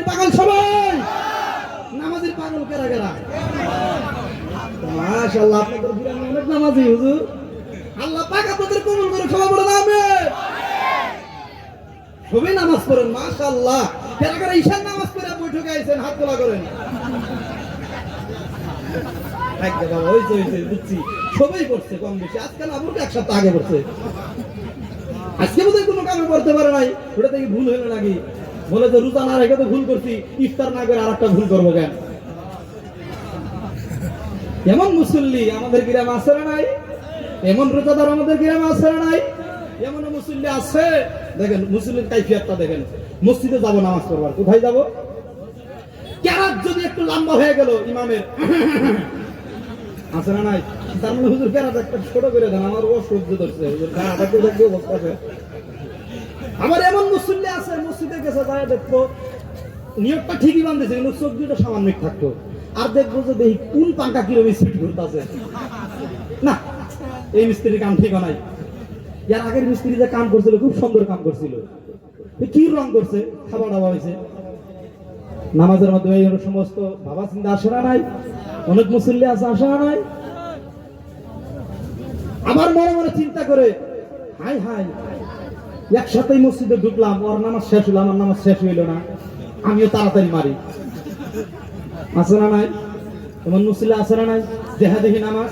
নামাজের পাগল সবাই। নামাজের পাগল কেরা কেরা? মাশাআল্লাহ, আপনাদের অনেক নামাজি, হুজুর। আল্লাহ পাক আপনাদের কবুল করে ক্ষমা করে দামে সবাই নামাজ পড়েন, মাশাআল্লাহ। কেরা কেরা ঈশান নামাজ পড়ে আইছেন, হাত তোলা করেন। সবাই করছে কম বেশি। আজকাল আমার এক সপ্তাহ আগে করছে আজকে বোধহয় কোনো কামে করতে পারে নাই। ওটা থেকে ভুল হলো নাকি? বলে যে রোজা না রেখে তো ভুল করছি, ইফতার না করে আর একটা ভুল করব কেন? এমন মুসল্লি আমাদের গ্রামে আছে না নাই? এমন রোজাদার আমাদের গ্রামে আছে না নাই? এমন মুসল্লি আছে? দেখেন, মুসল্লির কাইফিয়াতটা দেখেন। মসজিদে যাব, নামাজ পড়বার। কোথায় যাব? ক্যারাত যদি একটু লম্বা হয়ে গেল ইমামের। আছে না নাই? তার মানে হুজুর ক্যারাত একটা ছোট করে দেন, আমার ও সহ্য ধরছে। হুজুর গাড়াটা কেউ দেখবে অবস্থা আছে আমার এমন মুসল্লি আছে, মসজিদে গেছে, যায় দেখব। নিয়োগটা ঠিকই বান্ধেছে কিন্তু চোখ দুটো সামান্য থাকতো। আর দেখব যে দেখি কোন পাঙ্কা কিরম স্পিড ঘুরতেছে। না, এই মিস্ত্রির কাম ঠিক নাই। ইয়ার আগের মিস্ত্রি যে কাম করছিল, খুব সুন্দর কাম করছিল। কি রং করছে? খাবার দাবার হয়েছে। নামাজের মাধ্যমে এই সমস্ত ভাবা চিন্তা আসে না নাই? অনেক মুসল্লি আছে, আসে না নাই? আমার মনে মনে চিন্তা করে, হাই হাই একসাথেই মসজিদে ঢুকলাম, ওর নামাজ শেষ হলো, আমার নামাজ শেষ হইল না। আমিও তাড়াতাড়ি মারি। আছে না নাই? তোমার মুসল্লি আছে না নাই? দেহা দেখি নামাজ?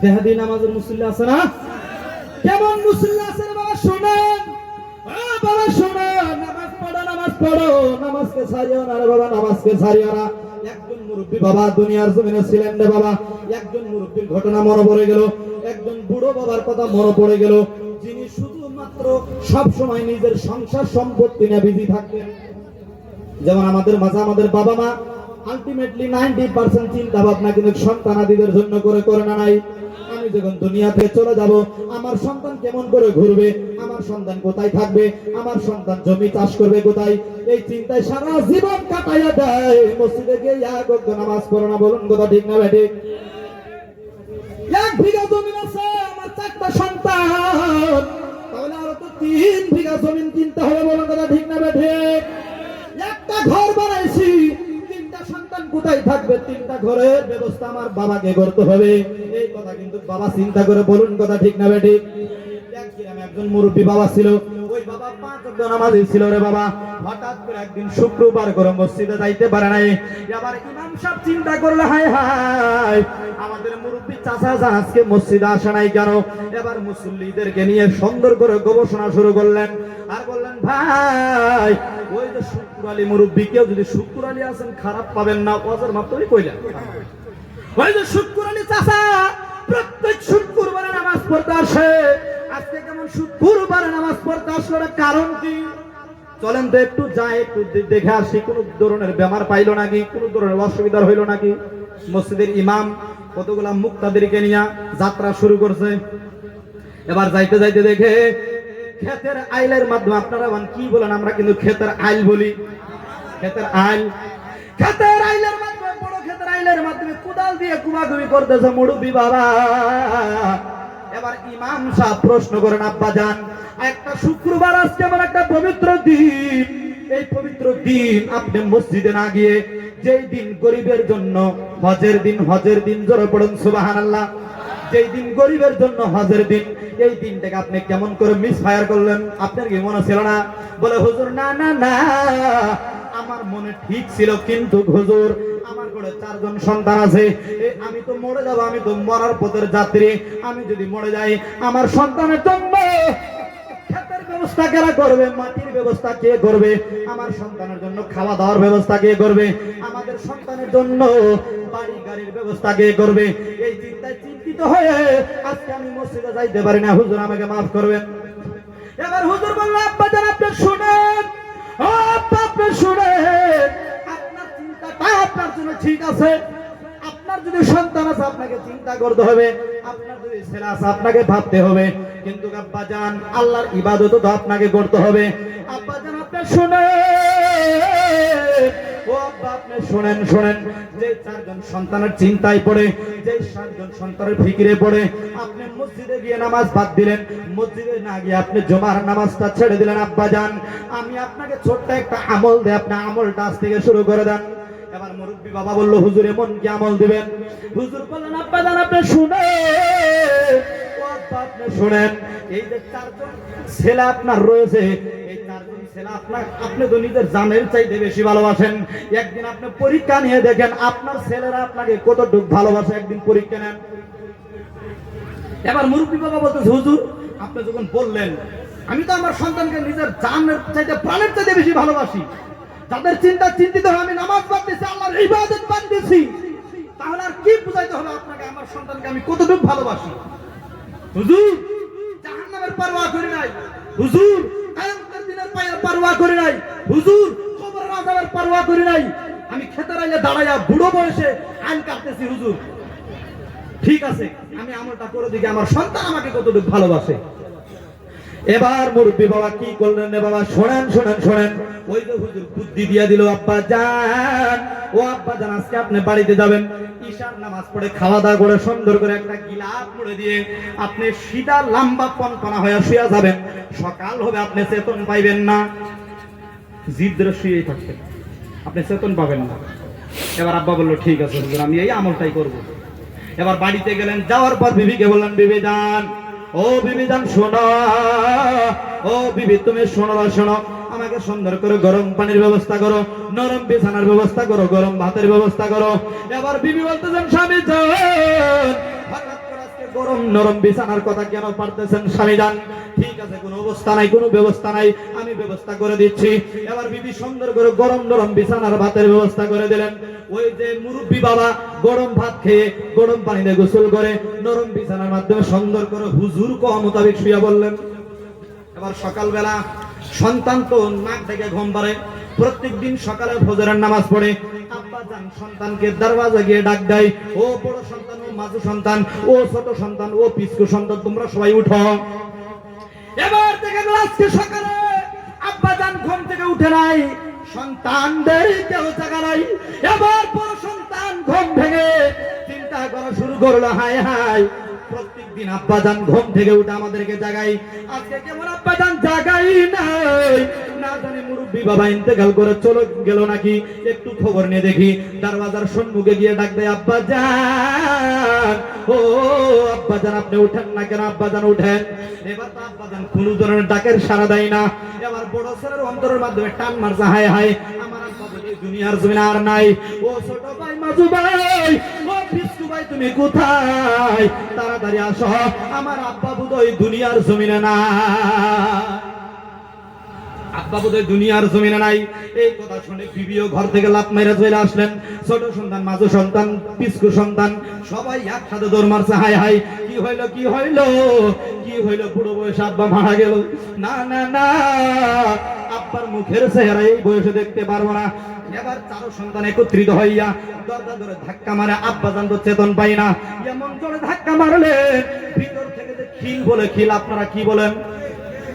দেহা দেখি নামাজের মুসল্লি আছে না? কেমন মুসল্লি আছে বাবা, শোনেন। বাবা, শোনেন। নামাজ পড়ো নামাজ পড়ো। নামাজকে ছাড়িও না রে বাবা, নামাজকে ছাড়িও না। একজন মুরব্বী বাবা, দুনিয়ার জমিনে ছিলেন রে বাবা। একজন মুরব্বীর ঘটনা মনে পড়ে গেল। একজন বুড়ো বাবার কথা মনে পড়ে গেল। শুধুমাত্র সব সময় নিজের সংসার সম্পত্তি নিয়ে বিজি থাকতেন যেমন আমাদের মাঝে আমাদের বাবা মা আলটিমেটলি নাইনটি পার্সেন্ট চিন্তা ভাবনা কিন্তু সন্তানাদিদের জন্য করে করে না নাই। আমি যখন দুনিয়া চলে যাব, আমার সন্তান কেমন করে ঘুরবে, আমার সন্তান কোথায় থাকবে, আমার সন্তান জমি চাষ করবে কোথায়, এই চিন্তায় সারা জীবন কাটাইয়া দেয়। মসজিদে গিয়ে এক নামাজ পড়ো না বলুন, কথা ঠিক না বেঠিক এক বিঘা জমিন আছে, আমার চারটা সন্তান। তিনটা সন্তান কোথায় থাকবে? তিনটা ঘরের ব্যবস্থা আমার বাবাকে করতে হবে। এই কথা কিন্তু বাবা চিন্তা করে বলুন কথা, ঠিক না বেঠে? একজন মুরব্বী বাবা ছিল শুক্রবার করে মসজিদে যাইতে পারে নাই। হায় হায় আমাদের আসে নাই এবার মুসল্লিদেরকে নিয়ে সুন্দর করে গবেষণা শুরু করলেন। আর বললেন, ভাই, ওই যে শুক্র আলী মুরব্বী, কেউ যদি শুক্র আলী আছেন, খারাপ পাবেন না। ওয়াজের মাত্রই কইলেন। ওই যে শুক্র আলী চাচা প্রত্যেক শুক্রবারে নামাজ পড়তে আসে। আজকে কেমন শুক্রবারে নামাজ পড়তে আসলো কারণ কি? চলেন তো একটু যাই, একটু দেখে আসি, কোন ধরনের বেমার পাইলো নাকি, কোন ধরনের অসুবিধা হইল নাকি? মসজিদের ইমাম কতগুলা মুক্তাদেরকে নিয়ে যাত্রা শুরু করছে। এবার যাইতে যাইতে দেখে ক্ষেতের আইলের মাধ্যমে, আপনারা কি বলেন, আমরা কিন্তু ক্ষেতের আইল বলি। ক্ষেতের আইল। ক্ষেতের আইলের মাধ্যমে আইলের মাধ্যমে কোদাল দিয়ে কুমাকুমি করতেছে মুরব্বী বাবা। এবার ইমাম সাহেব প্রশ্ন করেন, আব্বা যান একটা শুক্রবার আজকে আমার একটা পবিত্র দিন। এই পবিত্র দিন আপনি মসজিদে না গিয়ে যেই দিন গরিবের জন্য হজের দিন হজের দিন জোরে পড়ুন সুবাহান আল্লাহ যেই দিন গরিবের জন্য হজের দিন, এই দিনটাকে আপনি কেমন করে মিস ফায়ার করলেন? আপনার কি মনে ছিল না? বলে, হুজুর, না না না। আমার মনে ঠিক ছিল, কিন্তু হুজুর আমার ঘরে চারজন সন্তান আছে। আমি তো মরে আমি তো মরার পথের যাত্রী। আমি যদি মরে যাই, আমার সন্তানের জন্য ব্যবস্থা কারা করবে? মাটির ব্যবস্থা কে করবে? আমার সন্তানের জন্য খাওয়া দাওয়ার ব্যবস্থা কে করবে? আমাদের সন্তানের জন্য বাড়ি, গাড়ির ব্যবস্থা করবে? এই চিন্তায় চিন্তিত হয়ে আজকে আমি মসজিদে যাইতে হুজুর আমাকে মাফ এবার হুজুর ঠিক আছে? আপনার যদি সন্তান আছে, আপনাকে চিন্তা করতে হবে। আপনার যদি ছেলে আছে, আপনাকে ভাবতে হবে। কিন্তু আব্বা যান আল্লাহর ইবাদতও তো আপনাকে করতে হবে। আব্বা যান আপনি শুনে ও আপনি চারজন সন্তানের চিন্তায় পড়ে সন্তানের পড়ে, আপনি মসজিদে গিয়ে নামাজ দিলেন। মসজিদে না গিয়ে আপনি নামাজটা ছেড়ে দিলেন আমি আপনাকে ছোট্ট একটা আমল দেয় আপনি আমলটা আজ থেকে শুরু করে দেন। মুরব্বী বাবা বলল, হুজুর, এমন কি আমল দিবেন? হুজুর বললেন, আব্বা যান আপনি শুনে আপনি শুনেন। এই যে চারজন ছেলে আপনার রয়েছে আপনি তো নিজের জানের চাইতে বেশি ভালোবাসেন। একদিন আপনি পরীক্ষা নিয়ে দেখেন, আপনার ছেলেরা আপনাকে কতটুকু ভালোবাসে, একদিন পরীক্ষা নেন। এবার মুরব্বী বাবা বলতেছে, হুজুর, আপনি যখন বললেন, আমি তো আমার সন্তানকে নিজের জানের চাইতে, প্রাণের চাইতে বেশি ভালোবাসি। তাদের চিন্তা চিন্তিত হয়ে আমি নামাজ পড়তেছি, আল্লাহর ইবাদত বানতেছি। তাহলে আর কি বুঝাইতে হবে আপনাকে, আমার সন্তানকে আমি কতটুকু ভালোবাসি? হুজুর, জাহান্নামের পারওয়া করি নাই। হুজুর, কায়ামতের দিনের পায়ের পারওয়া করি নাই। হুজুর, কবরের আযাবের পারওয়া করি নাই। আমি খেতে রাইলে দাঁড়াইয়া বুড়ো বয়সে আইন কাটতেছি, হুজুর। ঠিক আছে, আমি আমলটা করে দিকে আমার সন্তান আমাকে কতটুকু ভালোবাসে। এবার মুরব্বী বাবা কি করলেন রে বাবা? শোনেন শোনেন শোনেন। ওই তো হুজুর বুদ্ধি দিয়া দিল, আব্বা যান। ও আব্বা যান, আজকে আপনি বাড়িতে যাবেন। ঈশার নামাজ পড়ে খাওয়া দাওয়া করে সুন্দর করে একটা গিলাপ মুড়ে দিয়ে আপনি সিধা লম্বা পনপনা হয়ে শুয়ে যাবেন। সকাল হবে, আপনি চেতন পাইবেন না। জিদ্র শুয়েই থাকবেন। আপনি চেতন পাবেন না। এবার আব্বা বলল, ঠিক আছে হুজুর, আমি এই আমলটাই করব। এবার বাড়িতে গেলেন, যাওয়ার পর বিবিকে বললেন, বিবি যান। ও বিবি যান শোনো। ও বিবি, তুমি শোনো শোনো। আমাকে সুন্দর করে গরম পানির ব্যবস্থা করো, নরম বিছানার ব্যবস্থা করো, গরম ভাতের ব্যবস্থা করো। এবার বিবি বলতেছেন, স্বামী গরম, নরম বিছানার কথা কেন পারতেছেন, স্বামী যান? ঠিক আছে, কোনো অবস্থা নাই, কোনো ব্যবস্থা নাই, আমি ব্যবস্থা করে দিচ্ছি। এবার বিবি সুন্দর করে গরম, নরম বিছানার ভাতের ব্যবস্থা করে দিলেন। ওই যে মুরব্বী বাবা গরম ভাত খেয়ে গরম পানিতে গোসল করে, নরম বিছানার মাধ্যমে সুন্দর করে হুজুর কহ মোতাবেক শুয়ে বললেন। এবার সকালবেলা সন্তান তো নাক থেকে ঘুম পারে প্রত্যেক দিন সকালে ফজরের নামাজ পড়ে। আব্বা যান সন্তানকে দরওয়াজা গিয়ে ডাক দেয়, ও বড় সন্তান, ও মাঝু সন্তান, ও ছোট সন্তান, ও পিসকু সন্তান, তোমরা সবাই উঠো। এবার থেকে আজকে সকালে আব্বা যান ঘুম থেকে উঠে নাই। সন্তানদের কেউ জায়গা নাই। এবার পর সন্তান ঘুম ভেঙে চিন্তা করা শুরু করল, হায় হায়। প্রত্যেকদিন দিন যান ঘুম থেকে উঠে আমাদেরকে জাগাই আজকে কেমন আব্বাজান জাগাই নাই? না মুরব্বী বাবা ইন্তেকাল করে চলে গেল নাকি? একটু খবর নিয়ে দেখি। দরওয়াজার সম্মুখে গিয়ে ডাক দেয়, আব্বা যান ও, আব্বা যান আপনি উঠেন না কেন? আব্বা যান উঠেন। এবার তো আব্বা যান ধরনের ডাকের দেয় না। এবার বড় ছেলের অন্তরের মাধ্যমে টান মারছে, হায় হায়। আমার দুনিয়ার জমিনে আর নাই। ও ছোট ভাই, মাজু ভাই, ও বিষ্ণু ভাই, তুমি কোথায়? তাড়াতাড়ি আসো, আমার আব্বা বুধই দুনিয়ার জমিনে না আব্বা দুনিয়ার জমিনে নাই। এই কথা শুনে বিবিও ঘর থেকে লাভ মেরে চলে আসলেন। ছোট সন্তান মাঝু সন্তান, পিসকু সন্তান, সবাই একসাথে দৌড় মারছে হাই হাই কি হইল কি হইল? কি হইল? বুড়ো বয়সে আব্বা মারা গেল। না না না, আব্বার মুখের চেহারা এই বয়সে দেখতে পারব না। এবার চারো সন্তান একত্রিত হইয়া দরজা ধরে ধাক্কা মারে, আব্বা জান চেতন পাই না। এমন জোরে ধাক্কা মারলে ভিতর থেকে যে খিল বলে, খিল আপনারা কি বলেন?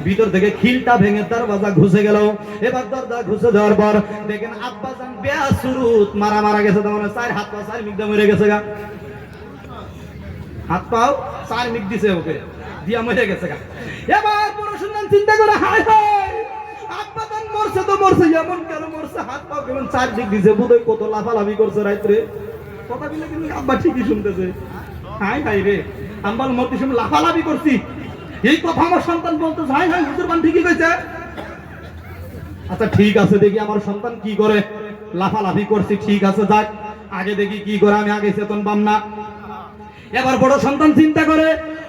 ভিতর থেকে খিলটা ভেঙে দরজা ঘুষে গেল। এবার দরজা ঘুষে দেওয়ার পর দেখেন আব্বা বেয়া শুরুত মারা মারা গেছে তোমার চার হাত পা চার মিগদা মরে গেছে গা। হাত পাও চার মিগ দিছে ওকে, দিয়া মরে গেছে গা। এবার বড় সন্তান চিন্তা করে, হায় হায় আব্বা যান মরছে তো মরছে, এমন কেন মরছে? হাত পাও কেমন চার দিক দিছে বুধই কত লাফালাফি করছে রাত্রে। কথা বলে কিন্তু আব্বা ঠিকই শুনতেছে। হাই হাই রে, আম্বাল মরতে সময় লাফালাফি করছি। এই কথা আমার সন্তান বলতে হাই হাই হুজুর ঠিকই কইছে। আচ্ছা ঠিক আছে দেখি আমার সন্তান কি করে। লাফালাফি করছি, ঠিক আছে, যাক। আগে দেখি কি করে, আমি আগে চেতন পাম না। এবার বড় সন্তান চিন্তা করে,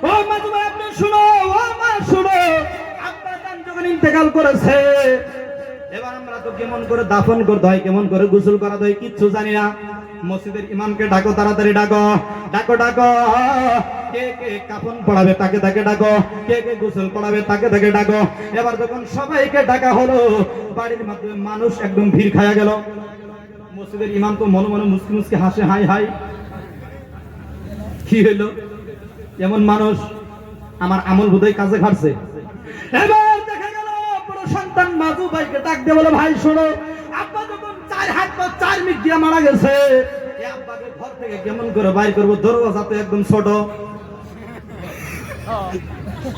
ও মা, তুমি আপনি শুনো, ও মা, শুনো, আব্বা জান যখন ইন্তেকাল করেছে, এবার আমরা তো কেমন করে দাফন করতে হয়, কেমন করে গোসল করা হয়, কিচ্ছু জানি না। মসজিদের ইমামকে ডাকো, তাড়াতাড়ি ডাকো। ডাকো ডাকো। কে কে কাফন পড়াবে, তাকে তাকে ডাকো। কে কে গোসল পড়াবে তাকে তাকে ডাকো। এবার যখন সবাইকে ডাকা হলো, বাড়ির মাধ্যমে মানুষ একদম ভিড় খায়া গেল। মসজিদের ইমাম তো মনে মনে মুসকি মুসকি হাসে, হাই হাই। কি হইল? এমন মানুষ আমার আমল বোধহয় কাজে ঘাটছে। এবার দেখা গেল বড় সন্তান মাজু ভাইকে ডাক দিয়ে বলে, ভাই, শোনো, আব্বা হাত পা, চার মারা গেছে। করব?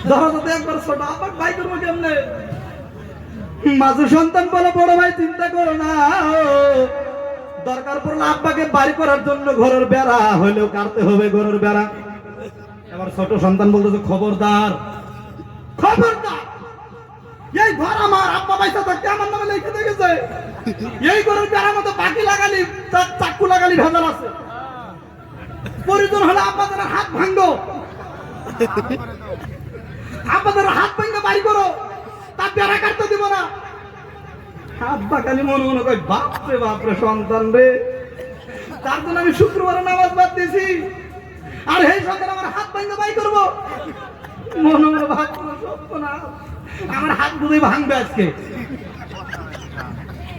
একদম একবার ছোট। বাইর করব মাঝু সন্তান বলে বড় ভাই, চিন্তা করো না। দরকার পড়লে আব্বাকে বাড়ি করার জন্য ঘরের বেড়া, হইলেও কাটতে হবে ঘরের বেড়া। এবার ছোট সন্তান বলতেছে, খবরদার। খবরদার! এই ঘর আমার, আব্বা পয়সা থাকতে আমার নামে লিখে দেখেছে এই ঘরের বেড়া মতো বাকি লাগালি, চা- চাকু লাগালি, ভেজাল আছে। প্রয়োজন হলে আব্বাদের হাত ভাঙ্গো আব্বাদের হাত ভাঙ্গে বাড়ি করো। তার বেড়া কাটতে দিব না। আব্বা খালি মনে মনে কয়, বাপরে বাপরে, সন্তান রে। তার জন্য আমি শুক্রবারে নামাজ বাদ দিয়েছি আর এই সন্তান আমার হাত ভাঙ্গে বাই করব। মনে মনে ভাবছ সত্য না আমার হাত বোধহয় ভাঙবে আজকে।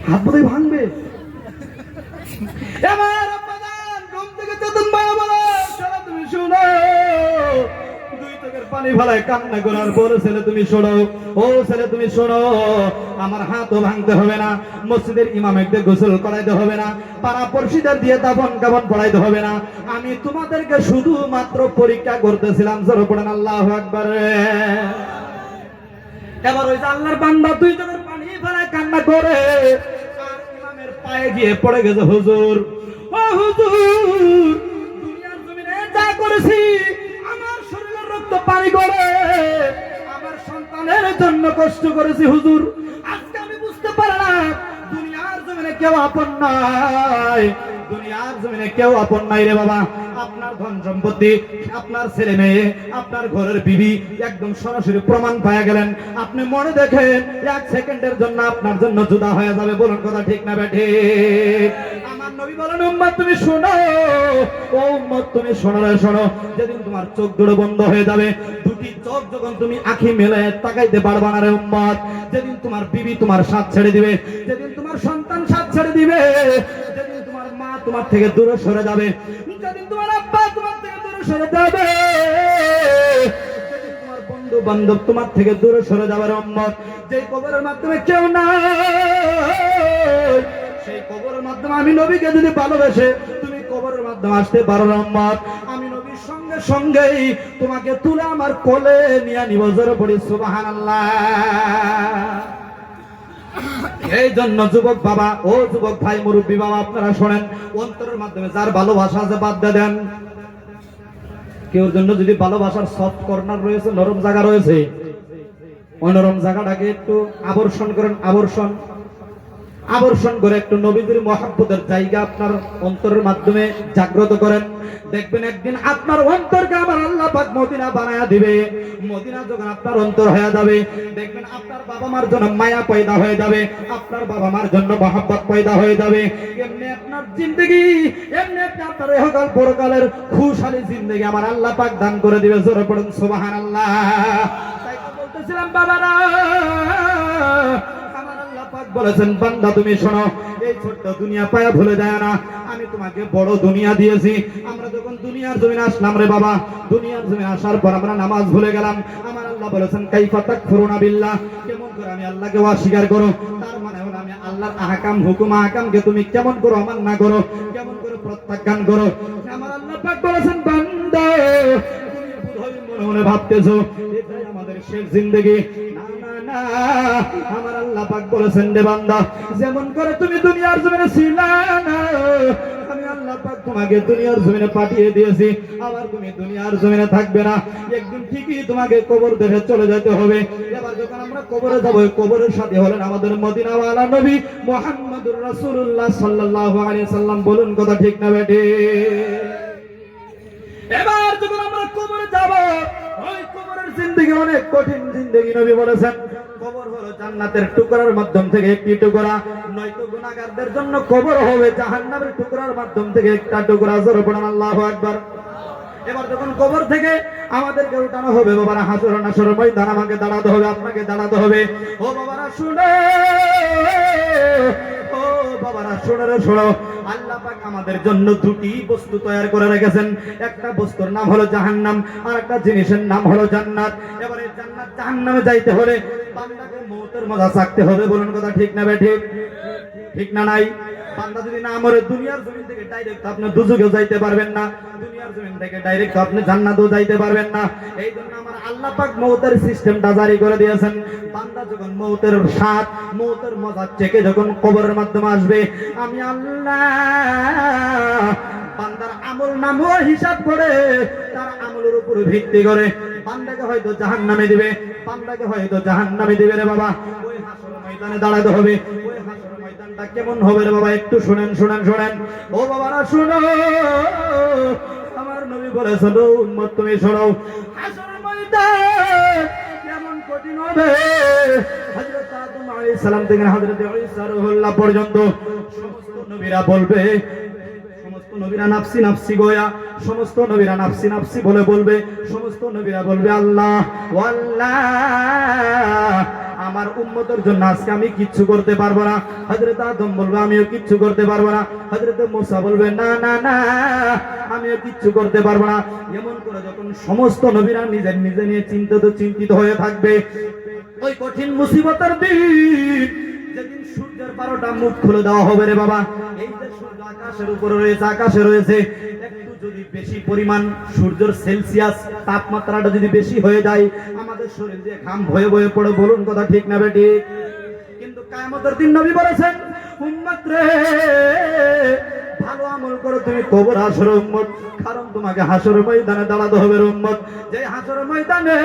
হাত বোধহয় ভাঙবে। ছেলে, তুমি আমার হাতও ভাঙতে হবে না গোসল করাইতে হবে না দিয়ে পড়াইতে হবে না। আমি তোমাদেরকে শুধুমাত্র পরীক্ষা করতেছিলাম, জোরে পড়েন, আল্লাহ একবার এবার ওই আল্লাহর বান্দা দুই চোখের পানি ফেলায় কান্না করে। ইমামের পায়ে গিয়ে পড়ে গেছে হুজুর। ও হুজুর, দুনিয়ার জমিনে যা করেছি, আমার শরীরের রক্ত পানি করে। আমার সন্তানের জন্য কষ্ট করেছি হুজুর। আজকে আমি বুঝতে পারলাম, দুনিয়ার জমিনে কেউ আপন নাই। দুনিয়ার জমিনে কেউ আপন নাই রে বাবা। আপনার ধন সম্পত্তি, আপনার ছেলে মেয়ে, আপনার ঘরের বিবি একদম সরাসরি প্রমাণ পাওয়া গেলেন। আপনি মনে দেখেন, এক সেকেন্ডের জন্য আপনার জন্য জুদা হয়ে যাবে, বলুন কথা ঠিক না বেঠে আমার নবী বলেন, উম্মত, তুমি শোনো। ও তুমি শোনো শোনো। যেদিন তোমার চোখ দুটো বন্ধ হয়ে যাবে, দুটি চোখ যখন তুমি আঁখি মেলে তাকাইতে না রে যেদিন তোমার বিবি তোমার সাথ ছেড়ে দিবে, যেদিন তোমার সন্তান সাথ ছেড়ে দিবে তোমার থেকে দূরে সরে যাবে। যেদিন তোমার আব্বা তোমার থেকে দূরে সরে যাবে বন্ধু তোমার থেকে দূরে সরে যাবে রম্মত যে কবরের মাধ্যমে কেউ না সেই কবরের মাধ্যমে আমি নবীকে যদি ভালোবেসে তুমি কবরের মাধ্যমে আসতে পারো রহমত। আমি নবীর সঙ্গে সঙ্গেই তোমাকে তুলে আমার কোলে নিয়ে নিব জোরে পড়ি সুবাহান এই জন্য যুবক বাবা, ও যুবক ভাই, মুরব্বী বাবা, আপনারা শোনেন, অন্তরের মাধ্যমে যার ভালোবাসা আছে বাদ দিয়ে দেন। কেউ জন্য যদি ভালোবাসার সফট কর্নার রয়েছে, নরম জায়গা রয়েছে, ওই নরম জায়গাটাকে একটু আবর্ষণ করেন, আবর্ষণ। আবর্ষণ করে একটু নবীদের মহাব্বতের জায়গা আপনার অন্তরের মাধ্যমে জাগ্রত করেন। দেখবেন একদিন আপনার অন্তরকে আমার আল্লাহ পাক মদিনা বানায়া দিবে। মদিনা যখন আপনার অন্তর হয়ে যাবে, দেখবেন আপনার বাবা মার জন্য মায়া পয়দা হয়ে যাবে, আপনার বাবা মার জন্য মহাব্বত পয়দা হয়ে যাবে। এমনি আপনার জিন্দগি, এমনি আপনি আপনার এহকাল পরকালের খুশহালি জিন্দগি আমার আল্লাহ পাক দান করে দিবে। জোরে পড়ুন, সুবহানাল্লাহ। তাই বলতেছিলাম, বাবারা বলেছেন, বান্দা, তুমি শোনো, এই ছোট্ট দুনিয়া পায়া ভুলে যায় না। আমি তোমাকে বড় দুনিয়া দিয়েছি। আমরা যখন দুনিয়ার জমিনে আসলাম রে বাবা, দুনিয়ার জমিনে আসার পর আমরা নামাজ ভুলে গেলাম। আমার আল্লাহ বলেছেন, কাইফা তাকফুরুনা বিল্লাহ। কেমন করে আমি আল্লাহকে অস্বীকার করো? তার মানে হলো আমি আল্লাহর আহকাম, হুকুম, আহকামকে তুমি কেমন করো না করো? কেমন করে প্রত্যাখ্যান করো? আমার আল্লাহ পাক বলেছেন, বান্দা, তুমি মনে মনে ভাবতেছো, এটাই আমাদের শেষ জিন্দগি। না আমার আল্লাহ পাক বলেছেন রে বান্দা, যেমন করে তুমি দুনিয়ার জমিনে ছিলা না, আমি আল্লাহ পাক তোমাকে দুনিয়ার জমিনে পাঠিয়ে দিয়েছি, আবার তুমি দুনিয়ার জমিনে থাকবে না। একদিন ঠিকই তোমাকে কবর দেখে চলে যেতে হবে। এবার যখন আমরা কবরে যাব কবরের সাথে হলেন আমাদের মদিনাওয়ালা নবী মোহাম্মদুর রাসূলুল্লাহ সাল্লাল্লাহু আলাইহি সাল্লাম। বলুন কথা ঠিক না বেঠে? এবার যখন আমরা কবরে যাব, ওই কবরের জিন্দগি, অনেক কঠিন জিন্দগি নবী বলেছেন। কবর হলো জান্নাতের টুকরার মাধ্যম থেকে একটি টুকরা। নয়তো গুনাহগারদের জন্য কবর হবে জাহান্নামের টুকরার মাধ্যম থেকে একটা টুকরা। জোরে পড়ান আল্লাহু এবার যখন কবর থেকে আমাদেরকে উঠানো হবে, বাবারা হাসর নাসর ময়দান, আমাকে দাঁড়াতে হবে, আপনাকে দাঁড়াতে হবে। ও বাবারা, শুনে। বাবারা শোনো শোনো। আল্লাহ পাক আমাদের জন্য দুটি বস্তু তৈরি করে রেখেছেন। একটা বস্তুর নাম হলো জাহান্নাম, আর একটা জিনিসের নাম হলো জান্নাত। এবারে জান্নাত, জাহান্নামে যাইতে হলে বান্দাকে মৌতের মজা চাকতে হবে। বলুন কথা ঠিক না ঠিক? ঠিক না নাই? বান্দা যদি না মরে, দুনিয়ার জমিন থেকে ডাইরেক্ট আপনি দুজুকেও যাইতে পারবেন না। দুনিয়ার জমিন থেকে ডাইরেক্ট আপনি জান্নাতেও যাইতে পারবেন না। এই জন্য আমার আল্লাহ পাক মৌতের সিস্টেমটা জারি করে দিয়েছেন। বান্দা যখন মৌতের স্বাদ, মৌতের মজা চেকে যখন কবরের মাধ্যমে আসবে, আমি আল্লাহ বান্দার আমল নামও হিসাব করে, তার আমলের উপর ভিত্তি করে বান্দাকে হয়তো জাহান নামে দিবে, বান্দাকে হয়তো জাহান নামে দিবে রে বাবা। ওই ময়দানে দাঁড়াতে হবে, ওই ময়দানটা কেমন হবে রে বাবা? একটু শুনেন শুনেন শুনেন। ও বাবারা, শুনো। আমার নবী ও উম্মত, তুমি শোনো। হাসর ময়দান কেমন কঠিন হবে সালাম থেকে হযরত ঈসা রুহুল্লাহ পর্যন্ত সমস্ত নবীরা বলবে নবীরা নাফসি নাফসি গোয়া, সমস্ত নবীরা নাফসি নাফসি বলে বলবে, সমস্ত নবীরা বলবে, আল্লাহ আল্লাহ। আমার উম্মতের জন্য আজকে আমি কিচ্ছু করতে পারব না। হজরত আদম বলব, আমিও কিচ্ছু করতে পারব না। হজরত মোসা বলবে, না না না, আমিও কিচ্ছু করতে পারব না। এমন করে যখন সমস্ত নবীরা নিজের নিজে নিয়ে চিন্তিত চিন্তিত হয়ে থাকবে, ওই কঠিন মুসিবতের দিন যেদিন সূর্যের বারোটা মুখ খুলে দেওয়া হবে রে বাবা, এই যে সূর্য আকাশের উপরে রয়েছে, আকাশে রয়েছে, একটু যদি বেশি পরিমাণ সূর্যের সেলসিয়াস তাপমাত্রাটা যদি বেশি হয়ে যায়, আমাদের শরীর দিয়ে ঘাম ভয়ে ভয়ে পড়ে, বলুন কথা ঠিক না বেটি কিন্তু কায়ামতের দিন নবী বলেছেন, উম্মত রে, ভালো আমল করো তুমি, কবর হাসর উম্মত, কারণ তোমাকে হাসর ময়দানে দাঁড়াতে হবে উম্মত। যে হাসর ময়দানে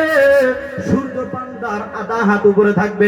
সূর্য পান্দার আধা হাত উপরে থাকবে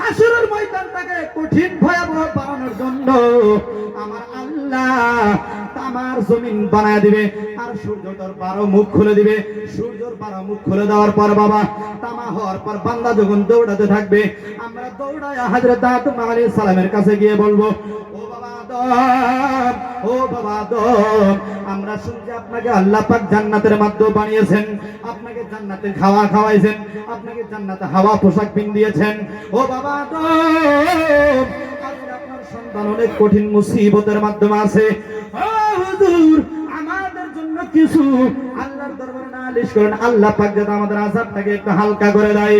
হাসুরের ময়দানটাকে কঠিন, ভয়াবহ বানানোর জন্য আমার আল্লাহ তামার জমিন বানায় দিবে। আর সূর্য তোর বারো মুখ খুলে দিবে। সূর্যর বারো মুখ খুলে দেওয়ার পর বাবা, তামা হওয়ার পর বান্দা যখন দৌড়াতে থাকবে, আমরা দৌড়ায় হাজরে দাঁত আলাইহিস সালামের কাছে গিয়ে বলব, ও বাবা ও আমরা শুনছি আপনাকে আল্লাহ পাক জান্নাতের মাধ্যমে বানিয়েছেন। আপনাকে জান্নাতে খাওয়া খাওয়াইছেন, আপনাকে জান্নাতে হাওয়া পোশাক পিন দিয়েছেন ও বাবা আপনার সন্তান অনেক কঠিন মুসিবতের মাধ্যমে আছে। আমাদের জন্য কিছু আল্লাহর করেন। আল্লাহ আমাদের একটু হালকা করে দেয়।